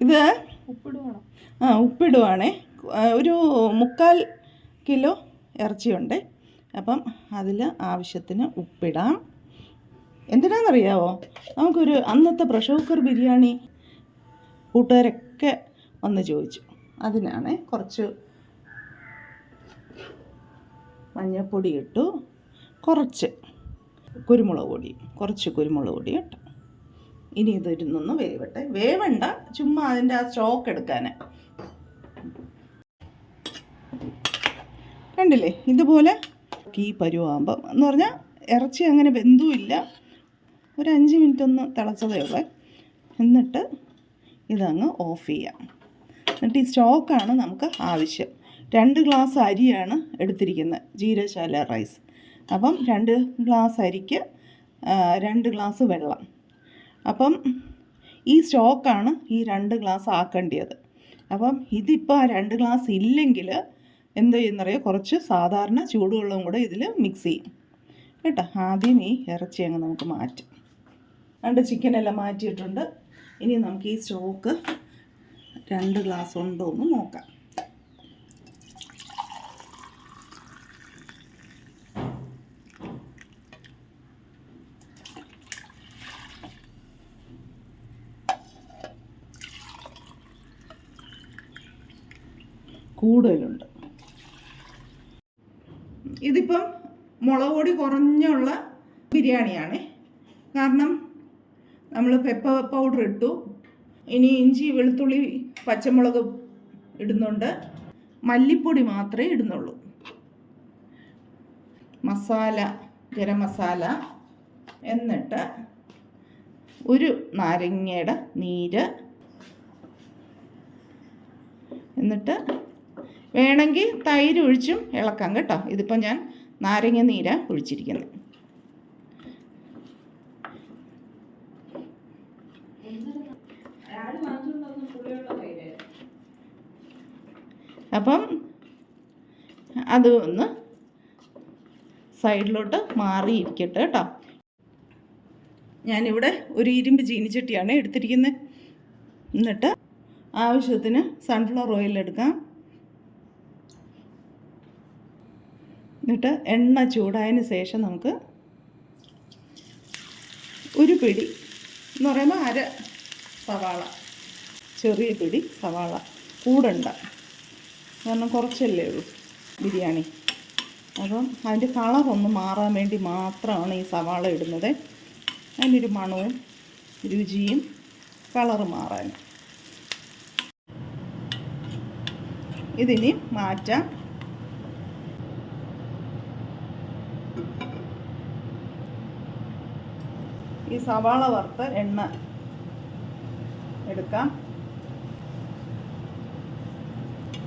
ഇത് ഉപ്പിടുവാണോ. ആ ഉപ്പിടുവാണേ. ഒരു മുക്കാൽ കിലോ ഇറച്ചിയുണ്ട്. അപ്പം അതിൽ ആവശ്യത്തിന് ഉപ്പിടാം. എന്തിനാണെന്നറിയാവോ? നമുക്കൊരു അന്നത്തെ പ്രഷർ കുക്കർ ബിരിയാണി കൂട്ടുകാരൊക്കെ വന്ന് ചോദിച്ചു. അതിനാണ് കുറച്ച് മഞ്ഞൾപ്പൊടി ഇട്ടു. കുറച്ച് കുരുമുളക് പൊടി കുറച്ച് കുരുമുളക് പൊടി ഇട്ടു. ഇനി ഇതിരുന്നൊന്ന് വേവട്ടെ. വേവണ്ട ചുമ്മാ അതിന്റെ ആ സ്റ്റോക്ക് എടുക്കാൻ കണ്ടില്ലേ? ഇതുപോലെ ഈ പരുവാകുമ്പം എന്ന് പറഞ്ഞാൽ ഇറച്ചി അങ്ങനെ ബന്ധുവില്ല ഒരു അഞ്ച് മിനിറ്റ് ഒന്ന് തിളച്ചതേ ഉള്ളേ. എന്നിട്ട് ഇതങ്ങ് ഓഫ് ചെയ്യാം. എന്നിട്ട് ഈ സ്റ്റോക്കാണ് നമുക്ക് ആവശ്യം. രണ്ട് ഗ്ലാസ് അരിയാണ് എടുത്തിരിക്കുന്നത് ജീരശാല റൈസ് അപ്പം രണ്ട് ഗ്ലാസ് അരിക്ക് രണ്ട് ഗ്ലാസ് വെള്ളം. അപ്പം ഈ സ്റ്റോക്കാണ് ഈ രണ്ട് ഗ്ലാസ് ആക്കേണ്ടത് അപ്പം ഇതിപ്പോൾ ആ രണ്ട് ഗ്ലാസ് ഇല്ലെങ്കിൽ എന്ത് ചെയ്യുന്നറിയോ? കുറച്ച് സാധാരണ ചൂടുവെള്ളവും കൂടെ ഇതിൽ മിക്സ് ചെയ്യും. കേട്ടോ? ആദ്യം ഈ ഇറച്ചി അങ്ങ് നമുക്ക് മാറ്റാം. രണ്ട് ചിക്കനെല്ലാം മാറ്റിയിട്ടുണ്ട്. ഇനി നമുക്ക് ഈ സ്റ്റോക്ക് രണ്ട് ഗ്ലാസ് ഉണ്ടോ എന്ന് നോക്കാം. കൂടുതലുണ്ട്. ഇതിപ്പം മുളക് പൊടി കുറഞ്ഞുള്ള ബിരിയാണിയാണ്. കാരണം നമ്മൾ പെപ്പർ പൗഡർ ഇട്ടു. ഇനി ഇഞ്ചി വെളുത്തുള്ളി പച്ചമുളക് ഇടുന്നുണ്ട്. മല്ലിപ്പൊടി മാത്രമേ ഇടുന്നുള്ളൂ. മസാല ഗരം മസാല എന്നിട്ട് ഒരു നാരങ്ങയുടെ നീര് എന്നിട്ട് വേണമെങ്കിൽ തൈര് ഒഴിച്ചും ഇളക്കാം കേട്ടോ. ഇതിപ്പോൾ ഞാൻ നാരങ്ങ നീര ഒഴിച്ചിരിക്കുന്നത്. അപ്പം അത് ഒന്ന് സൈഡിലോട്ട് മാറിയിരിക്കട്ടെ കേട്ടോ. ഞാനിവിടെ ഒരു ഇരുമ്പ് ചീനിച്ചട്ടിയാണ് എടുത്തിരിക്കുന്നത്. എന്നിട്ട് ആവശ്യത്തിന് സൺഫ്ലവർ ഓയിൽ എടുക്കാം. എന്നിട്ട് എണ്ണ ചൂടായതിന് ശേഷം നമുക്ക് ഒരു പിടി എന്ന് പറയുമ്പോൾ അര സവാള ചെറിയ പിടി സവാള കൂടണ്ട. കാരണം കുറച്ചല്ലേ ഉള്ളൂ ബിരിയാണി. അപ്പം അതിന്റെ കളറൊന്ന് മാറാൻ വേണ്ടി മാത്രമാണ് ഈ സവാള ഇടുന്നത്. അതിനൊരു മണവും രുചിയും കളറ് മാറാൻ ഇതിനി മാറ്റാം. ഈ സവാള വറുത്ത് എണ്ണ എടുക്കാം.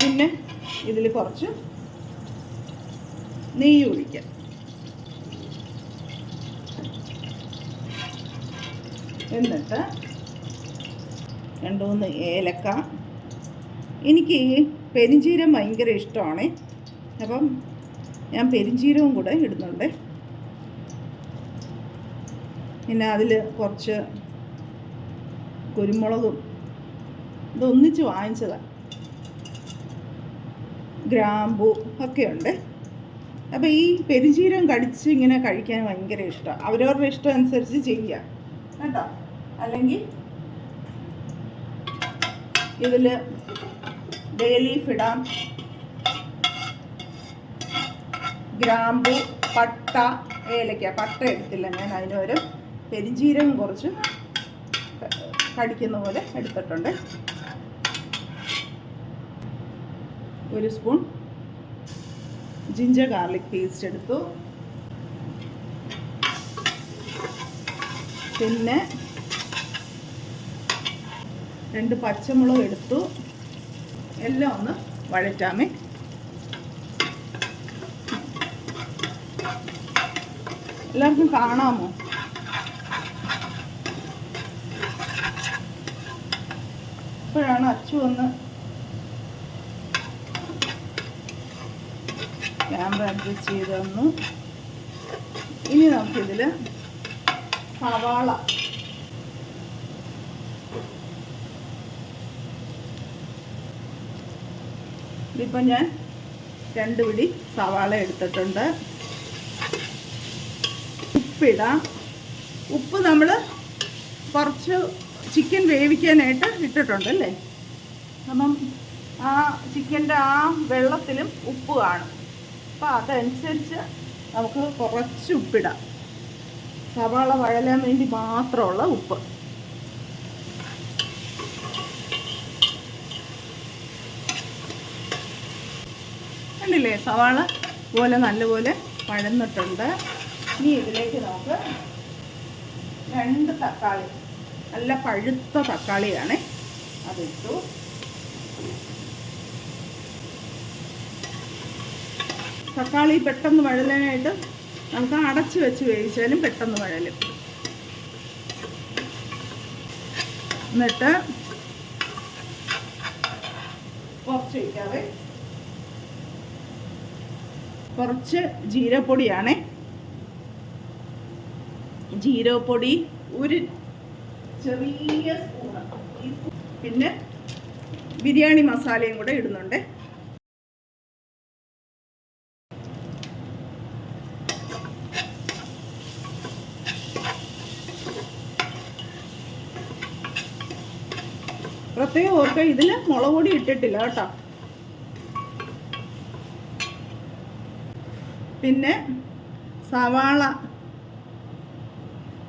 പിന്നെ ഇതിൽ കുറച്ച് നെയ്യ് ഒഴിക്കാം. എന്നിട്ട് രണ്ട് മൂന്ന് ഏലക്ക. എനിക്ക് ഈ പെരിഞ്ചീരം ഭയങ്കര ഇഷ്ടമാണ്. അപ്പം ഞാൻ പെരിഞ്ചീരവും കൂടെ ഇടുന്നുണ്ട്. പിന്നെ അതിൽ കുറച്ച് കുരുമുളകും ഇതൊന്നിച്ച് വാങ്ങിച്ചതാണ് ഗ്രാമ്പു ഒക്കെയുണ്ട്. അപ്പോൾ ഈ പെരിജീരം കടിച്ച് ഇങ്ങനെ കഴിക്കാൻ ഭയങ്കര ഇഷ്ടമാണ് അവരവരുടെ ഇഷ്ടം അനുസരിച്ച് ചെയ്യുക കേട്ടോ? അല്ലെങ്കിൽ ഇതിൽ ബേ ലീഫ് ഇടാം. ഗ്രാമ്പു പട്ട ഏലക്ക. പട്ട എടുത്തില്ല ഞാൻ അതിന് ഒരു പെരിഞ്ജീരകം കുറച്ച് കടിക്കുന്ന പോലെ എടുത്തിട്ടുണ്ട്. ഒരു സ്പൂൺ ജിഞ്ചർ ഗാർലിക് പേസ്റ്റ് എടുത്തു. പിന്നെ രണ്ട് പച്ചമുളക് എടുത്തു. എല്ലാം ഒന്ന് വഴറ്റാമേ. എല്ലാവർക്കും കാണാമോ? എപ്പോഴാണ് അച്ചു വന്ന് ക്യാമറ അഡ്ജസ്റ്റ് ചെയ്ത് ഇനി നമുക്കിതിൽ സവാള. ഇതിപ്പോൾ ഞാൻ രണ്ട് പിടി സവാള എടുത്തിട്ടുണ്ട്. ഉപ്പിടാം. ഉപ്പ് നമ്മൾ കുറച്ച് ചിക്കൻ വേവിക്കാനായിട്ട് ഇട്ടിട്ടുണ്ട് അല്ലേ? അപ്പം ആ ചിക്കന്റെ ആ വെള്ളത്തിലും ഉപ്പ് കാണും. അപ്പം അതനുസരിച്ച് നമുക്ക് കുറച്ച് ഉപ്പിടാം. സവാള വഴലാൻ വേണ്ടി മാത്രമുള്ള ഉപ്പ്. കണ്ടില്ലേ സവാള പോലെ നല്ലപോലെ വഴന്നിട്ടുണ്ട്. ഇനി ഇതിലേക്ക് നമുക്ക് രണ്ട് തക്കാളി നല്ല പഴുത്ത തക്കാളിയാണ്. അതിട്ടു. തക്കാളി പെട്ടെന്ന് വഴലാനായിട്ട് നമുക്ക് അടച്ച് വെച്ച് വേവിച്ചാലും പെട്ടെന്ന് വഴലും. എന്നിട്ട് കുറച്ച് വയ്ക്കാവേ കുറച്ച് ജീരപ്പൊടിയാണേ ജീരകപ്പൊടി ഒരു ചെറിയ സ്പൂണ്. പിന്നെ ബിരിയാണി മസാലയും കൂടെ ഇടുന്നുണ്ട്. പ്രത്യേകം ഓർക്ക ഇതിൽ മുളക് പൊടി ഇട്ടിട്ടില്ല കേട്ടോ. പിന്നെ സവാള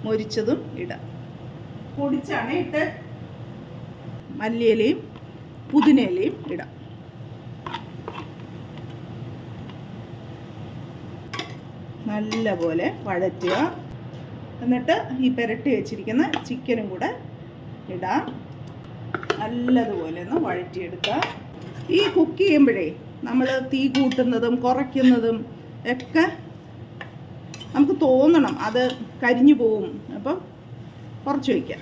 മൊരിച്ചതും ഇടാം. പൊടിച്ചാണ് ഇട്ട് മല്ലിയിലയും പുതിനയിലയും ഇടാം. നല്ല പോലെ വഴറ്റുക. എന്നിട്ട് ഈ പുരട്ടി വെച്ചിരിക്കുന്ന ചിക്കനും കൂടെ ഇടാം. നല്ലതുപോലെ ഒന്ന് വഴറ്റിയെടുക്കുക. ഈ കുക്ക് ചെയ്യുമ്പോഴേ നമ്മൾ തീ കൂട്ടുന്നതും കുറയ്ക്കുന്നതും ഒക്കെ നമുക്ക് തോന്നണം. അത് കരിഞ്ഞു പോവും. അപ്പം കുറച്ച് വയ്ക്കാം.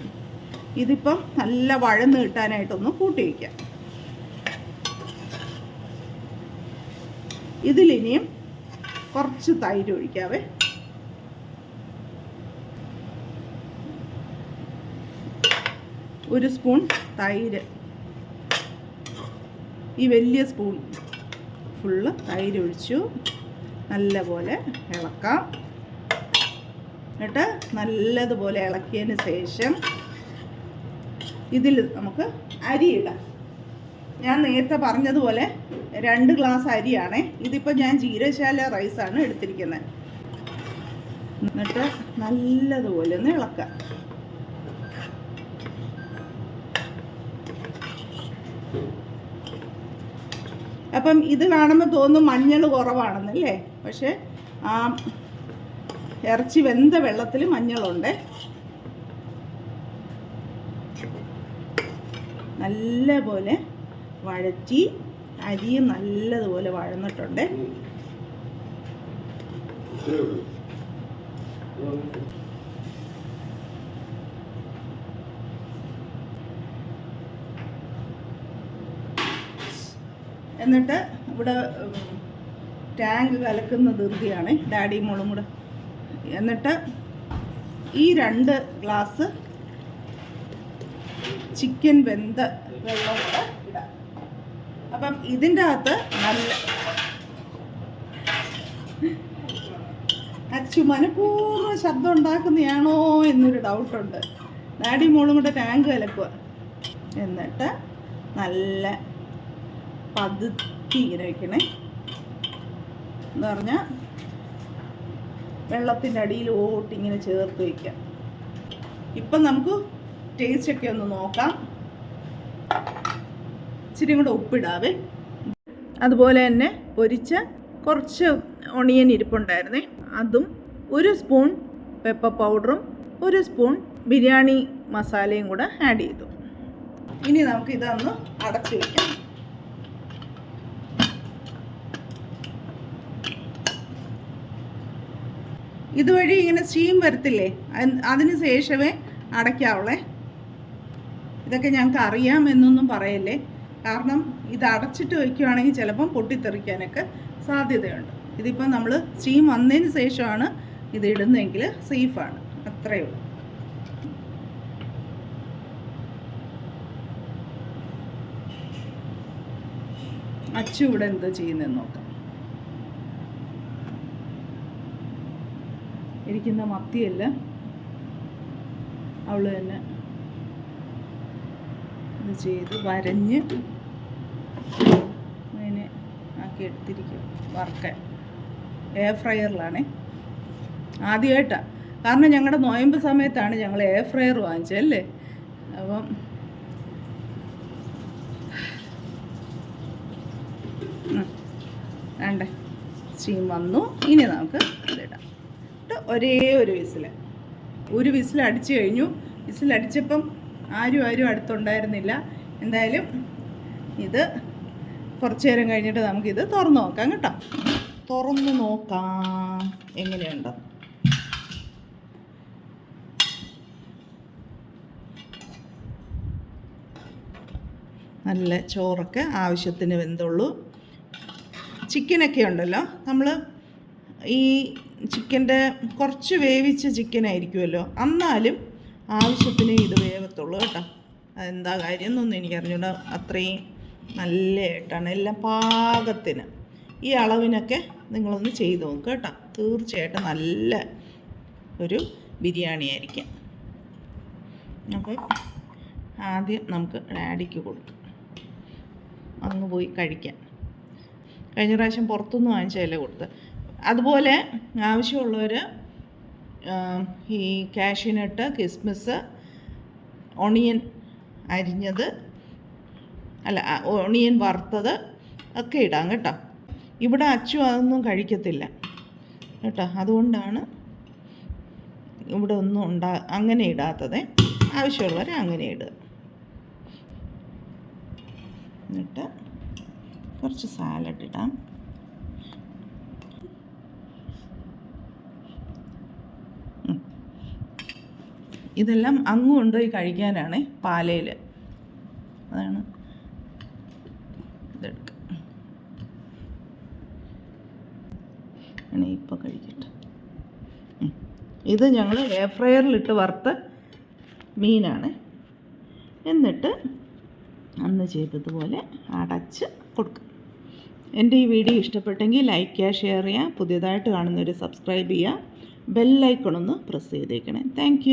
ഇതിപ്പം നല്ല വഴന്ന് കിട്ടാനായിട്ടൊന്ന് കൂട്ടി വയ്ക്കാം. ഇതിലിനിയും കുറച്ച് തൈര് ഒഴിക്കാവേ. ഒരു സ്പൂൺ തൈര്. ഈ വലിയ സ്പൂൺ ഫുള്ള് തൈര് ഒഴിച്ചു. നല്ലപോലെ ഇളക്കാം. എന്നിട്ട് നല്ലതുപോലെ ഇളക്കിയതിന് ശേഷം ഇതിൽ നമുക്ക് അരി ഇടാം. ഞാൻ നേരത്തെ പറഞ്ഞതുപോലെ രണ്ട് ഗ്ലാസ് അരിയാണ്. ഇതിപ്പോൾ ഞാൻ ജീരശാല റൈസാണ് എടുത്തിരിക്കുന്നത് എന്നിട്ട് നല്ലതുപോലെ ഒന്ന് ഇളക്കാം. അപ്പം ഇത് കാണുമ്പോൾ തോന്നും മഞ്ഞൾ കുറവാണെന്നല്ലേ? പക്ഷേ ആ ഇറച്ചി വെന്ത വെള്ളത്തിൽ മഞ്ഞളുണ്ട്. നല്ല പോലെ വഴറ്റി അരിയും നല്ലതുപോലെ വഴന്നിട്ടുണ്ട്. എന്നിട്ട് ഇവിടെ ടാങ്ക് കലക്കുന്ന ധൃതിയാണ്. ഡാഡി മോളും കൂടെ. എന്നിട്ട് ഈ രണ്ട് ഗ്ലാസ് ചിക്കൻ വെന്ത വെള്ളം കൂടെ ഇടാം. അപ്പം ഇതിന്റെ അകത്ത് നല്ല അച്ചു മനഃപൂർവം ശബ്ദം ഉണ്ടാക്കുന്നതാണോ എന്നൊരു ഡൗട്ടുണ്ട്. ഡാഡി മോളും കൂടെ ടാങ്ക് കലക്കുക. എന്നിട്ട് നല്ല പതുത്തി ഇങ്ങനെ വയ്ക്കണേ എന്ന് പറഞ്ഞാൽ വെള്ളത്തിന്റെ അടിയിൽ ഓട്ട് ഇങ്ങനെ ചേർത്ത് വയ്ക്കാം. ഇപ്പം നമുക്ക് ടേസ്റ്റൊക്കെ ഒന്ന് നോക്കാം. ഇച്ചിരി കൂടെ ഉപ്പിടാവേ. അതുപോലെ തന്നെ പൊരിച്ച കുറച്ച് ഒണിയൻ ഇരിപ്പുണ്ടായിരുന്നേ. അതും ഒരു സ്പൂൺ പെപ്പർ പൗഡറും ഒരു സ്പൂൺ ബിരിയാണി മസാലയും കൂടെ ആഡ് ചെയ്തു. ഇനി നമുക്ക് ഇതൊന്ന് അടച്ചു വയ്ക്കാം ഇതുവഴി ഇങ്ങനെ സ്റ്റീം വരത്തില്ലേ? അതിന് ശേഷമേ അടയ്ക്കാവുള്ളേ. ഇതൊക്കെ ഞങ്ങൾക്ക് അറിയാമെന്നൊന്നും പറയല്ലേ. കാരണം ഇത് അടച്ചിട്ട് വയ്ക്കുകയാണെങ്കിൽ ചിലപ്പം പൊട്ടിത്തെറിക്കാനൊക്കെ സാധ്യതയുണ്ട്. ഇതിപ്പം നമ്മൾ സ്റ്റീം വന്നതിന് ശേഷമാണ് ഇത് ഇടുന്നതെങ്കിൽ സേഫാണ്. അത്രയേ ഉള്ളൂ. അച്ചു ഇവിടെ എന്താ ചെയ്യുന്നതെന്ന് നോക്കാം. ഇരിക്കുന്ന മത്തിയല്ല. അവൾ തന്നെ ഇത് ചെയ്ത് വരഞ്ഞ് അതിനെ ആക്കി എടുത്തിരിക്കും. വറുക്കാൻ. എയർ ഫ്രയറിലാണേ ആദ്യമായിട്ടാണ് കാരണം ഞങ്ങളുടെ നോയമ്പ് സമയത്താണ് ഞങ്ങൾ എയർ ഫ്രയർ വാങ്ങിച്ചല്ലേ അപ്പം. വേണ്ടേ? സ്റ്റീം വന്നു. ഇനി നമുക്ക് ഒരേ ഒരു വിസിൽ ഒരു വിസിൽ അടിച്ചു കഴിഞ്ഞു. വിസിൽ അടിച്ചപ്പം ആരും ആരും അടുത്തുണ്ടായിരുന്നില്ല. എന്തായാലും ഇത് കുറച്ചു നേരം കഴിഞ്ഞിട്ട് നമുക്കിത് തുറന്നു നോക്കാം കേട്ടോ. തുറന്നു നോക്കാം. എങ്ങനെയുണ്ടോ? നല്ല ചോറൊക്കെ ആവശ്യത്തിന് വെന്തുള്ളൂ. ചിക്കനൊക്കെ ഉണ്ടല്ലോ. നമ്മൾ ഈ ചിക്കന്റെ കുറച്ച് വേവിച്ച ചിക്കൻ ആയിരിക്കുമല്ലോ എന്നാലും ആവശ്യത്തിന് ഇത് വേവത്തുള്ളൂ കേട്ടോ. അതെന്താ കാര്യം എന്നൊന്നും എനിക്കറിഞ്ഞൂടാ. അത്രയും നല്ലതായിട്ടാണ് എല്ലാം പാകത്തിന്. ഈ അളവിനൊക്കെ നിങ്ങളൊന്ന് ചെയ്ത് നോക്കുക കേട്ടോ. തീർച്ചയായിട്ടും നല്ല ഒരു ബിരിയാണി ആയിരിക്കും. അപ്പോൾ ആദ്യം നമുക്ക് ഡാഡിക്ക് കൊടുക്കാം. അങ്ങ് പോയി കഴിക്കാം. കഴിഞ്ഞ പ്രാവശ്യം പുറത്തുനിന്ന് വാങ്ങിച്ചതല്ലേ കൊടുത്ത് അതുപോലെ ആവശ്യമുള്ളവർ ഈ കാഷ്യനട്ട് കിസ്മിസ് ഒണിയൻ അരിഞ്ഞത് അല്ല ഒണിയൻ വറുത്തത് ഒക്കെ ഇടാം കേട്ടോ. ഇവിടെ അച്ചു അതൊന്നും കഴിക്കത്തില്ല കേട്ടോ. അതുകൊണ്ടാണ് ഇവിടെ ഒന്നും ഉണ്ടാ അങ്ങനെ ഇടാത്തത്. ആവശ്യമുള്ളവർ അങ്ങനെ ഇടുക. എന്നിട്ട് കുറച്ച് സാലഡ് ഇടാം. ഇതെല്ലാം അങ്ങ് കൊണ്ടുപോയി കഴിക്കാനാണ് പാലയിൽ അതാണ്. ഇതെടുക്കുക ഇപ്പോൾ കഴിക്കട്ടെ. ഇത് ഞങ്ങൾ എയർ ഫ്രയറിലിട്ട് വറുത്ത മീനാണ്. എന്നിട്ട് അന്ന് ചെയ്തതുപോലെ അടച്ച് കൊടുക്കുക എന്റെ ഈ വീഡിയോ ഇഷ്ടപ്പെട്ടെങ്കിൽ ലൈക്ക് ചെയ്യുക ഷെയർ ചെയ്യുക പുതിയതായിട്ട് കാണുന്നവർ സബ്സ്ക്രൈബ് ചെയ്യുക. ബെല്ലൈക്കൺ ഒന്ന് പ്രസ് ചെയ്തേക്കണേ. താങ്ക്